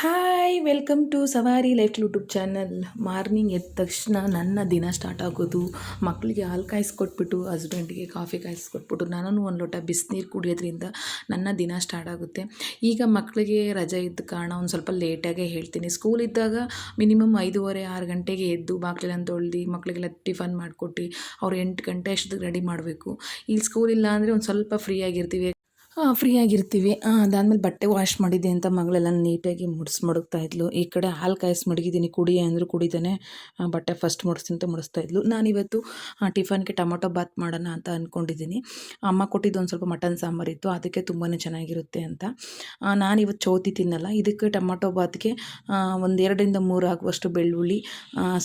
Hi welcome to Savari life YouTube channel morning ಎದ್ದ ತಕ್ಷಣ ನನ್ನ ದಿನ ಸ್ಟಾರ್ಟ್ ಆಗೋದು. ಮಕ್ಕಳಿಗೆ ಹಾಲು ಕಾಯಿಸ್ಕೊಟ್ಬಿಟ್ಟು ಹಸ್ಬೆಂಡ್ಗೆ ಕಾಫಿ ಕಾಯಿಸ್ಕೊಟ್ಬಿಟ್ಟು ನಾನು ಒಂದು ಲೋಟ ಬಿಸಿನೀರು ಕುಡಿಯೋದ್ರಿಂದ ನನ್ನ ದಿನ ಸ್ಟಾರ್ಟ್ ಆಗುತ್ತೆ. ಈಗ ಮಕ್ಕಳಿಗೆ ರಜೆ ಇದ್ದ ಕಾರಣ ಒಂದು ಸ್ವಲ್ಪ ಲೇಟಾಗೇ ಹೇಳ್ತೀನಿ. ಸ್ಕೂಲ್ ಇದ್ದಾಗ ಮಿನಿಮಮ್ ಐದೂವರೆ, ಆರು ಗಂಟೆಗೆ ಎದ್ದು ಬಾಗಿಲೆಲ್ಲ ತೊಳ್ದು ಮಕ್ಕಳಿಗೆಲ್ಲ ಟಿಫನ್ ಮಾಡಿಕೊಟ್ಟು ಅವ್ರು ಎಂಟು ಗಂಟೆ ಅಷ್ಟು ರೆಡಿ ಮಾಡಬೇಕು. ಇಲ್ಲಿ ಸ್ಕೂಲ್ ಇಲ್ಲ ಅಂದರೆ ಒಂದು ಸ್ವಲ್ಪ ಫ್ರೀ ಆಗಿರ್ತೀವಿ. ಫ್ರೀ ಆಗಿರ್ತೀವಿ. ಅದಾದಮೇಲೆ ಬಟ್ಟೆ ವಾಶ್ ಮಾಡಿದ್ದೆ ಅಂತ ಮಗಳೆಲ್ಲ ನೀಟಾಗಿ ಮುಡ್ಸಿ ಮಡಗ್ತಾ ಇದ್ಲು. ಈ ಕಡೆ ಹಾಲು ಕಾಯಿಸಿ ಮಡಗಿದ್ದೀನಿ. ಕುಡಿ ಅಂದರು ಕುಡಿತಾನೆ ಬಟ್ಟೆ ಫಸ್ಟ್ ಮುಡಿಸ್ತೀನಿ ಅಂತ ಮುಡಿಸ್ತಾ ಇದ್ಲು. ನಾನಿವತ್ತು ಟಿಫನ್ಗೆ ಟೊಮೊಟೊ ಬಾತ್ ಮಾಡೋಣ ಅಂತ ಅಂದ್ಕೊಂಡಿದ್ದೀನಿ ಅಮ್ಮ ಕೊಟ್ಟಿದ್ದು ಒಂದು ಸ್ವಲ್ಪ ಮಟನ್ ಸಾಂಬಾರಿತ್ತು ಅದಕ್ಕೆ ತುಂಬಾ ಚೆನ್ನಾಗಿರುತ್ತೆ ಅಂತ. ನಾನಿವತ್ತು ಚೌತಿ ತಿನ್ನಲ್ಲ. ಇದಕ್ಕೆ ಟೊಮೊಟೊ ಬಾತ್ಗೆ ಒಂದೆರಡರಿಂದ ಮೂರು ಆಗುವಷ್ಟು ಬೆಳ್ಳುಳ್ಳಿ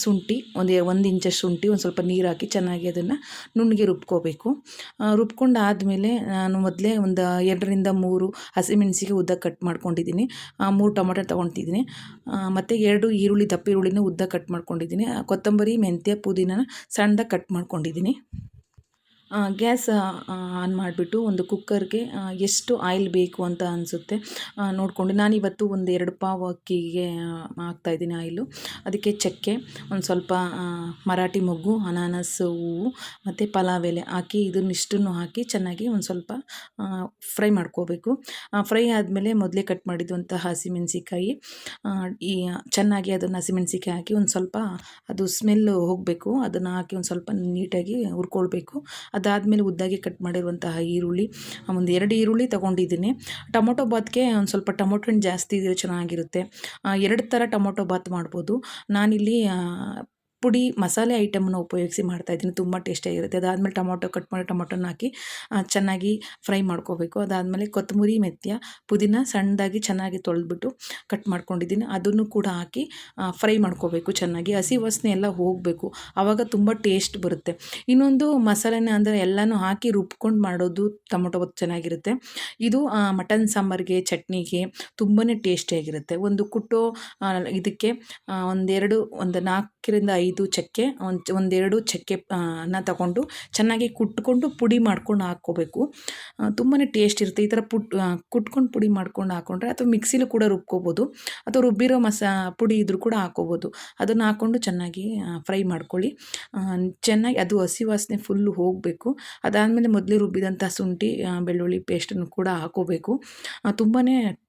ಶುಂಠಿ, ಒಂದು ಒಂದು ಇಂಚ ಶುಂಠಿ, ಒಂದು ಸ್ವಲ್ಪ ನೀರು ಹಾಕಿ ಚೆನ್ನಾಗಿ ಅದನ್ನು ನುಣ್ಣಗೆ ರುಬ್ಕೋಬೇಕು. ರುಬ್ಕೊಂಡು ಆದಮೇಲೆ ನಾನು ಮೊದಲೇ ಒಂದು ಎರಡರಿಂದ ಮೂರು ಹಸಿಮೆಣಸಿಗೆ ಉದ್ದ ಕಟ್ ಮಾಡ್ಕೊಂಡಿದ್ದೀನಿ. ಮೂರು ಟೊಮೊಟೊ ತೊಗೊತಿದ್ದೀನಿ ಮತ್ತು ಎರಡು ಈರುಳ್ಳಿ, ದಪ್ಪ ಈರುಳ್ಳಿನ ಉದ್ದ ಕಟ್ ಮಾಡ್ಕೊಂಡಿದ್ದೀನಿ. ಕೊತ್ತಂಬರಿ, ಮೆಂತ್ಯ ಪುದೀನ ಸಣ್ಣದಾಗಿ ಕಟ್ ಮಾಡ್ಕೊಂಡಿದ್ದೀನಿ. ಗ್ಯಾಸ್ ಆನ್ ಮಾಡಿಬಿಟ್ಟು ಒಂದು ಕುಕ್ಕರ್ಗೆ ಎಷ್ಟು ಆಯಿಲ್ ಬೇಕು ಅಂತ ಅನಿಸುತ್ತೆ. ನೋಡಿಕೊಂಡು ನಾನಿವತ್ತು ಒಂದು ಎರಡು ಪಾವ್ ಅಕ್ಕಿಗೆ ಹಾಕ್ತಾಯಿದ್ದೀನಿ ಆಯಿಲು. ಅದಕ್ಕೆ ಚಕ್ಕೆ, ಒಂದು ಸ್ವಲ್ಪ ಮರಾಠಿ ಮೊಗ್ಗು, ಅನಾನಸ್, ಹೂವು, ಮತ್ತು ಪಲಾವ್ ಎಲೆ ಹಾಕಿ ಇದನ್ನಿಷ್ಟನ್ನು ಹಾಕಿ ಚೆನ್ನಾಗಿ ಒಂದು ಸ್ವಲ್ಪ ಫ್ರೈ ಮಾಡ್ಕೋಬೇಕು. ಫ್ರೈ ಆದಮೇಲೆ ಮೊದಲೇ ಕಟ್ ಮಾಡಿದ್ದಂಥ ಹಸಿಮೆಣಸಿಕಾಯಿ ಈ, ಚೆನ್ನಾಗಿ ಅದನ್ನು ಹಸಿಮೆಣಸಿಕಾಯಿ ಹಾಕಿ ಒಂದು ಸ್ವಲ್ಪ ಅದು ಸ್ಮೆಲ್ ಹೋಗಬೇಕು. ಅದನ್ನು ಹಾಕಿ ಒಂದು ಸ್ವಲ್ಪ ನೀಟಾಗಿ ಹುರ್ಕೊಳ್ಬೇಕು. ಅದಾದಮೇಲೆ ಉದ್ದಾಗಿ ಕಟ್ ಮಾಡಿರುವಂತಹ ಈರುಳ್ಳಿ ಒಂದು ಎರಡು ಈರುಳ್ಳಿ ತೊಗೊಂಡಿದ್ದೀನಿ. ಟೊಮೊಟೊ ಬಾತ್ಗೆ ಒಂದು ಸ್ವಲ್ಪ ಟೊಮೊಟೊ ಹಣ್ಣು ಜಾಸ್ತಿ ಇದ್ದರೆ ಚೆನ್ನಾಗಿರುತ್ತೆ. ಎರಡು ಥರ ಟೊಮೊಟೊ ಬಾತ್ ಮಾಡ್ಬೋದು. ನಾನಿಲ್ಲಿ ಪುಡಿ ಮಸಾಲೆ ಐಟಮನ್ನು ಉಪಯೋಗಿಸಿ ಮಾಡ್ತಾ ಇದ್ದೀನಿ. ತುಂಬ ಟೇಸ್ಟಿಯಾಗಿರುತ್ತೆ ಅದಾದಮೇಲೆ ಟೊಮೊಟೊ ಕಟ್ ಮಾಡಿ ಟೊಮೊಟೊನ ಹಾಕಿ ಚೆನ್ನಾಗಿ ಫ್ರೈ ಮಾಡ್ಕೋಬೇಕು. ಅದಾದಮೇಲೆ ಕೊತ್ತಂಬರಿ ಮೆಂತ್ಯ, ಪುದೀನ ಸಣ್ಣದಾಗಿ ಚೆನ್ನಾಗಿ ತೊಳೆದ್ಬಿಟ್ಟು ಕಟ್ ಮಾಡ್ಕೊಂಡಿದ್ದೀನಿ. ಅದನ್ನು ಕೂಡ ಹಾಕಿ ಫ್ರೈ ಮಾಡ್ಕೋಬೇಕು ಚೆನ್ನಾಗಿ. ಹಸಿ ವಾಸನೆ ಎಲ್ಲ ಹೋಗಬೇಕು. ಆವಾಗ ತುಂಬ ಟೇಸ್ಟ್ ಬರುತ್ತೆ. ಇನ್ನೊಂದು ಮಸಾಲೆನ ಅಂದರೆ ಎಲ್ಲನೂ ಹಾಕಿ ರುಬ್ಕೊಂಡು ಮಾಡೋದು ಟೊಮೊಟೊ ಚೆನ್ನಾಗಿರುತ್ತೆ. ಇದು ಮಟನ್ ಸಾಂಬಾರಿಗೆ, ಚಟ್ನಿಗೆ ತುಂಬಾ ಟೇಸ್ಟಿಯಾಗಿರುತ್ತೆ ಒಂದು ಕುಟ್ಟೋ ಇದಕ್ಕೆ ಒಂದೆರಡು, ಒಂದು ನಾಲ್ಕರಿಂದ ಐದು ಐದು ಚಕ್ಕೆ, ಒಂದು ಒಂದೆರಡು ಚಕ್ಕೆ ಅನ್ನ ತಗೊಂಡು ಚೆನ್ನಾಗಿ ಕುಟ್ಕೊಂಡು ಪುಡಿ ಮಾಡ್ಕೊಂಡು ಹಾಕ್ಕೋಬೇಕು. ತುಂಬಾ ಟೇಸ್ಟ್ ಇರುತ್ತೆ. ಈ ಥರ ಪುಟ್ ಕುಟ್ಕೊಂಡು ಪುಡಿ ಮಾಡ್ಕೊಂಡು ಹಾಕ್ಕೊಂಡ್ರೆ ಅಥವಾ ಮಿಕ್ಸಿಲೂ ಕೂಡ ರುಬ್ಕೋಬೋದು. ಅಥವಾ ರುಬ್ಬಿರೋ ಮಸಾ, ಪುಡಿ ಇದ್ರೂ ಕೂಡ ಹಾಕ್ಕೋಬೋದು. ಅದನ್ನು ಹಾಕ್ಕೊಂಡು ಚೆನ್ನಾಗಿ ಫ್ರೈ ಮಾಡ್ಕೊಳ್ಳಿ. ಚೆನ್ನಾಗಿ ಅದು ಹಸಿ ವಾಸನೆ ಫುಲ್ಲು ಹೋಗಬೇಕು. ಅದಾದಮೇಲೆ ಮೊದಲೇ ರುಬ್ಬಿದಂಥ ಶುಂಠಿ ಬೆಳ್ಳುಳ್ಳಿ ಪೇಸ್ಟನ್ನು ಕೂಡ ಹಾಕೋಬೇಕು ತುಂಬಾ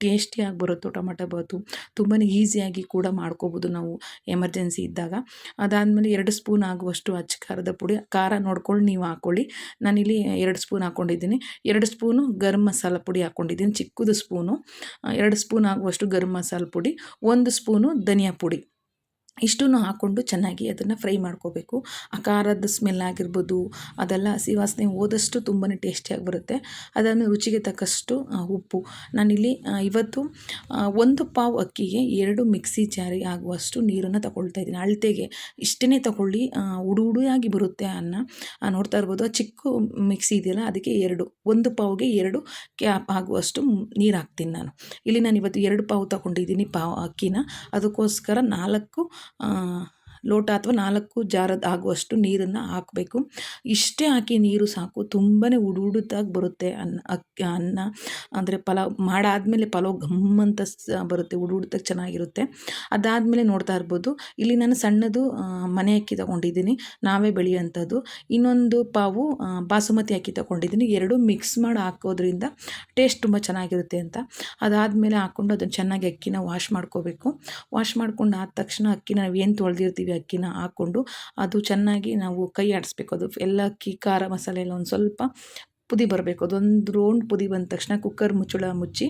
ಟೇಸ್ಟಿಯಾಗಿ ಬರುತ್ತೆ ಟೊಮಟೊ ಬಾತು. ತುಂಬಾ ಈಸಿಯಾಗಿ ಕೂಡ ಮಾಡ್ಕೋಬೋದು ನಾವು. ಎಮರ್ಜೆನ್ಸಿ ಇದ್ದಾಗ. ಅದಾದಮೇಲೆ ಎರಡು ಸ್ಪೂನ್ ಆಗುವಷ್ಟು ಅಚ್ಚ ಖಾರದ ಪುಡಿ, ಖಾರ ನೋಡ್ಕೊಂಡು ನೀವು ಹಾಕ್ಕೊಳ್ಳಿ ನಾನಿಲ್ಲಿ ಎರಡು ಸ್ಪೂನ್ ಹಾಕ್ಕೊಂಡಿದ್ದೀನಿ ಎರಡು ಸ್ಪೂನು ಗರಂ ಮಸಾಲ ಪುಡಿ ಹಾಕ್ಕೊಂಡಿದ್ದೀನಿ ಚಿಕ್ಕದು ಸ್ಪೂನು. ಎರಡು ಸ್ಪೂನ್ ಆಗುವಷ್ಟು ಗರಂ ಮಸಾಲ ಪುಡಿ, ಒಂದು ಸ್ಪೂನು ಧನಿಯಾ ಪುಡಿ. ಇಷ್ಟನ್ನು ಹಾಕ್ಕೊಂಡು ಚೆನ್ನಾಗಿ ಅದನ್ನು ಫ್ರೈ ಮಾಡ್ಕೋಬೇಕು. ಆ ಖಾರದ ಸ್ಮೆಲ್ ಆಗಿರ್ಬೋದು, ಅದೆಲ್ಲ ಹಸಿ ವಾಸನೆ ಹೋದಷ್ಟು ತುಂಬಾ ಟೇಸ್ಟಿಯಾಗಿ ಬರುತ್ತೆ. ಅದನ್ನು ರುಚಿಗೆ ತಕ್ಕಷ್ಟು ಉಪ್ಪು. ನಾನಿಲ್ಲಿ ಇವತ್ತು ಒಂದು ಪಾವ್ ಅಕ್ಕಿಗೆ ಎರಡು ಮಿಕ್ಸಿ ಜಾರಿ ಆಗುವಷ್ಟು ನೀರನ್ನು ತಗೊಳ್ತಾ ಇದ್ದೀನಿ. ಅಳತೆಗೆ ಇಷ್ಟೇ ತಗೊಳ್ಳಿ ಉಡು ಉಡುಯಾಗಿ ಬರುತ್ತೆ ಅನ್ನ. ನೋಡ್ತಾ ಇರ್ಬೋದು, ಆ ಚಿಕ್ಕ ಮಿಕ್ಸಿ ಇದೆಯಲ್ಲ, ಅದಕ್ಕೆ ಎರಡು, ಒಂದು ಪಾವ್ಗೆ ಎರಡು ಕ್ಯಾಪ್ ಆಗುವಷ್ಟು ನೀರು ಹಾಕ್ತೀನಿ ನಾನು. ಇಲ್ಲಿ ನಾನು ಇವತ್ತು ಎರಡು ಪಾವು ತಗೊಂಡಿದ್ದೀನಿ ಪಾವ್ ಅಕ್ಕಿನ. ಅದಕ್ಕೋಸ್ಕರ ನಾಲ್ಕು 嗯 ಲೋಟ ಅಥವಾ ನಾಲ್ಕು ಜಾರದ ಆಗುವಷ್ಟು ನೀರನ್ನು ಹಾಕಬೇಕು. ಇಷ್ಟೇ ಹಾಕಿ ನೀರು ಸಾಕು. ತುಂಬಾ ಉಡುದಾಗಿ ಬರುತ್ತೆ ಅನ್ನ, ಅಕ್ಕಿ, ಅನ್ನ. ಅಂದರೆ ಪಲಾವ್ ಮಾಡಾದಮೇಲೆ ಪಲಾವ್ ಘಮ್ ಅಂತ ಬರುತ್ತೆ ಉಡುದಾಗಿ ಚೆನ್ನಾಗಿರುತ್ತೆ. ಅದಾದಮೇಲೆ ನೋಡ್ತಾ ಇರ್ಬೋದು. ಇಲ್ಲಿ ನಾನು ಸಣ್ಣದು ಮನೆ ಅಕ್ಕಿ ತಗೊಂಡಿದ್ದೀನಿ. ನಾವೇ ಬೆಳೆಯುವಂಥದ್ದು. ಇನ್ನೊಂದು ಪಾವು ಬಾಸುಮತಿ ಅಕ್ಕಿ ತಗೊಂಡಿದ್ದೀನಿ. ಎರಡು ಮಿಕ್ಸ್ ಮಾಡಿ ಹಾಕೋದ್ರಿಂದ ಟೇಸ್ಟ್ ತುಂಬ ಚೆನ್ನಾಗಿರುತ್ತೆ ಅಂತ. ಅದಾದಮೇಲೆ ಹಾಕ್ಕೊಂಡು ಅದನ್ನು ಚೆನ್ನಾಗಿ ಅಕ್ಕಿನ ವಾಶ್ ಮಾಡ್ಕೋಬೇಕು. ವಾಶ್ ಮಾಡ್ಕೊಂಡು ಆದ ತಕ್ಷಣ ಅಕ್ಕಿನ ನಾವು ಏನು ತೊಳೆದಿರ್ತೀವಿ ಅಕ್ಕಿನ ಹಾಕ್ಕೊಂಡು ಅದು ಚೆನ್ನಾಗಿ ನಾವು ಕೈ ಆಡಿಸ್ಬೇಕು ಅದು ಎಲ್ಲ ಅಕ್ಕಿ ಖಾರ ಮಸಾಲೆ ಒಂದು ಸ್ವಲ್ಪ ಪುದಿ ಬರಬೇಕು. ಅದೊಂದು ರೌಂಡ್ ಪುದಿ ಬಂದ ತಕ್ಷಣ ಕುಕ್ಕರ್ ಮುಚ್ಚಳ ಮುಚ್ಚಿ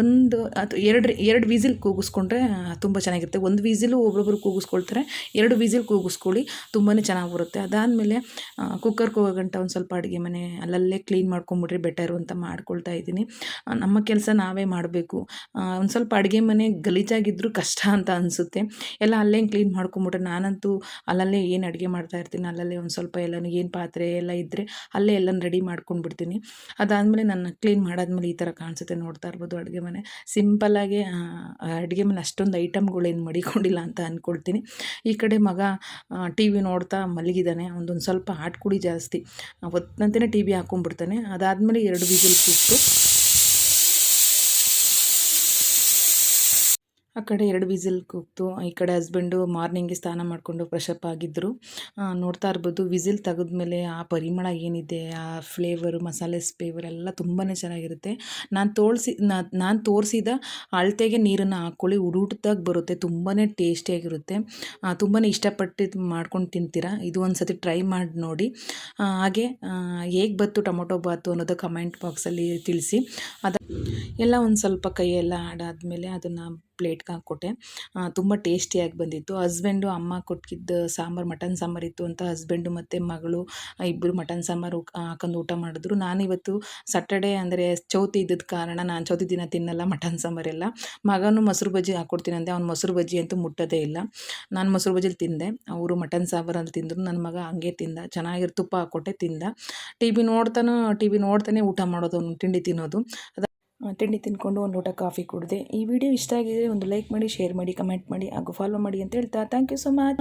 ಒಂದು ಅಥವಾ ಎರಡು ಎರಡು ವಿಸಿಲ್ ಕೂಗಿಸ್ಕೊಂಡ್ರೆ ತುಂಬ ಚೆನ್ನಾಗಿರುತ್ತೆ. ಒಂದು ವಿಸಿಲು ಒಬ್ಬೊಬ್ರು ಕೂಗಿಸ್ಕೊಳ್ತಾರೆ, ಎರಡು ವಿಸಿಲ್ ಕೂಗಿಸ್ಕೊಳ್ಳಿ ತುಂಬಾ ಚೆನ್ನಾಗಿ ಬರುತ್ತೆ ಅದಾದಮೇಲೆ ಕುಕ್ಕರ್ಗೆ ಹೋಗೋಗಂಟ ಒಂದು ಸ್ವಲ್ಪ ಅಡುಗೆ ಮನೆ ಅಲ್ಲಲ್ಲೇ ಕ್ಲೀನ್ ಮಾಡ್ಕೊಂಬಿಟ್ರೆ ಬೆಟರು ಅಂತ ಮಾಡ್ಕೊಳ್ತಾ ಇದ್ದೀನಿ. ನಮ್ಮ ಕೆಲಸ ನಾವೇ ಮಾಡಬೇಕು. ಒಂದು ಸ್ವಲ್ಪ ಅಡುಗೆ ಮನೆ ಗಲೀಜಾಗಿದ್ದರೂ ಕಷ್ಟ ಅಂತ ಅನಿಸುತ್ತೆ. ಎಲ್ಲ ಅಲ್ಲೇ ಕ್ಲೀನ್ ಮಾಡ್ಕೊಂಬಿಟ್ರೆ ನಾನಂತೂ ಅಲ್ಲಲ್ಲೇ ಏನು ಅಡುಗೆ ಮಾಡ್ತಾ ಇರ್ತೀನಿ, ಅಲ್ಲಲ್ಲೇ ಒಂದು ಸ್ವಲ್ಪ ಎಲ್ಲನೂ, ಏನು ಪಾತ್ರೆ ಎಲ್ಲ ಇದ್ದರೆ ಅಲ್ಲೇ ಎಲ್ಲನೂ ರೆಡಿ ಮಾಡ್ಕೊಂಡು ಇಟ್ಕೊಂಡ್ಬಿಡ್ತೀನಿ ಅದಾದಮೇಲೆ ನಾನು ಕ್ಲೀನ್ ಮಾಡಾದ್ಮೇಲೆ ಈ ಥರ ಕಾಣಿಸುತ್ತೆ ನೋಡ್ತಾ ಇರ್ಬೋದು ಅಡುಗೆ ಮನೆ. ಸಿಂಪಲ್ಲಾಗಿ ಅಡುಗೆ ಮನೆ ಅಷ್ಟೊಂದು ಐಟಮ್ಗಳೇನು ಮಡಿಕೊಂಡಿಲ್ಲ ಅಂತ ಅಂದ್ಕೊಳ್ತೀನಿ ಈ ಕಡೆ ಮಗ ಟಿ ವಿ ನೋಡ್ತಾ ಮಲಗಿದ್ದಾನೆ ಒಂದೊಂದು ಸ್ವಲ್ಪ ಕುಡಿ ಜಾಸ್ತಿ. ಹೊತ್ತಂತೆಯೇ ಟಿ ವಿ ಹಾಕೊಂಡ್ಬಿಡ್ತಾನೆ. ಅದಾದಮೇಲೆ ಎರಡು ವಿಸಿಲ್ ಕೂತು ಆ ಕಡೆ ಎರಡು ವಿಸಿಲ್ ಕೂಗ್ತು. ಈ ಕಡೆ ಹಸ್ಬೆಂಡು ಮಾರ್ನಿಂಗ್ ಸ್ನಾನ ಮಾಡಿಕೊಂಡು ಫ್ರೆಶಪ್ ಆಗಿದ್ದರು ನೋಡ್ತಾ ಇರ್ಬೋದು, ವಿಸಿಲ್ ತೆಗೆದ್ಮೇಲೆ ಆ ಪರಿಮಳ ಏನಿದೆ, ಆ ಫ್ಲೇವರು ಮಸಾಲೆ ಫ್ಲೇವರ್ ಎಲ್ಲ ತುಂಬಾ ಚೆನ್ನಾಗಿರುತ್ತೆ. ನಾನು ತೋರಿಸಿ ನಾನು ತೋರಿಸಿದ ಅಳತೆಗೆ ನೀರನ್ನು ಹಾಕ್ಕೊಳ್ಳಿ, ಉಡುಟ್ದಾಗ ಬರುತ್ತೆ ತುಂಬಾ ಟೇಸ್ಟಿಯಾಗಿರುತ್ತೆ ತುಂಬಾ ಇಷ್ಟಪಟ್ಟು ಮಾಡ್ಕೊಂಡು ತಿಂತೀರಾ? ಇದು ಒಂದು ಸತಿ ಟ್ರೈ ಮಾಡಿ ನೋಡಿ. ಹಾಗೆ ಹೇಗೆ ಬತ್ತು ಟೊಮೊಟೊ ಬಾತು ಅನ್ನೋದು ಕಮೆಂಟ್ ಬಾಕ್ಸಲ್ಲಿ ತಿಳಿಸಿ. ಅದ, ಎಲ್ಲ ಒಂದು ಸ್ವಲ್ಪ ಕೈಯೆಲ್ಲ ಆಡಾದಮೇಲೆ ಅದನ್ನು ಪ್ಲೇಟ್ಗೆ ಹಾಕ್ಕೊಟ್ಟೆ. ತುಂಬ ಟೇಸ್ಟಿಯಾಗಿ ಬಂದಿತ್ತು. ಹಸ್ಬೆಂಡು ಅಮ್ಮ ಕೊಟ್ಟಿದ್ದ ಸಾಂಬಾರು, ಮಟನ್ ಸಾಂಬಾರು ಇತ್ತು ಅಂತ ಹಸ್ಬೆಂಡು ಮತ್ತು ಮಗಳು ಇಬ್ಬರು ಮಟನ್ ಸಾಂಬಾರು ಹಾಕೊಂಡು ಊಟ ಮಾಡಿದ್ರು. ನಾನಿವತ್ತು ಸಟರ್ಡೇ ಅಂದರೆ ಚೌತಿ ಇದ್ದದ ಕಾರಣ ನಾನು ಚೌತಿ ದಿನ ತಿನ್ನಲ್ಲ ಮಟನ್ ಸಾಂಬಾರೆಲ್ಲ ಮಗನೂ ಮೊಸರು ಬಜ್ಜಿ ಹಾಕ್ಕೊಡ್ತೀನಿ ಅಂದೆ. ಅವ್ನು ಮೊಸರು ಬಜ್ಜಿ ಅಂತೂ ಮುಟ್ಟೋದೇ ಇಲ್ಲ. ನಾನು ಮೊಸರು ಬಜ್ಜಿಲಿ ತಿಂದೆ. ಅವರು ಮಟನ್ ಸಾಂಬಾರಲ್ಲಿ ತಿಂದರು. ನನ್ನ ಮಗ ಹಂಗೆ ತಿಂದ. ಚೆನ್ನಾಗಿರೋ ತುಪ್ಪ ಹಾಕ್ಕೊಟ್ಟೆ ತಿಂದ. ಟಿ ವಿ ನೋಡ್ತಾನೋ, ಟಿ ವಿ ನೋಡ್ತಾನೆ ಊಟ ಮಾಡೋದು, ಅವ್ನು ತಿಂಡಿ ತಿನ್ನೋದು. ತಿಂಡಿ ತಿಂದ್ಕೊಂಡು ಒಂದು ಲೋಟ ಕಾಫಿ ಕುಡಿದೆ. ಈ ವಿಡಿಯೋ ಇಷ್ಟ ಆಗಿದೆ ಒಂದು ಲೈಕ್ ಮಾಡಿ, ಶೇರ್ ಮಾಡಿ, ಕಮೆಂಟ್ ಮಾಡಿ ಹಾಗೂ ಫಾಲೋ ಮಾಡಿ ಅಂತ ಹೇಳ್ತಾ. Thank you so much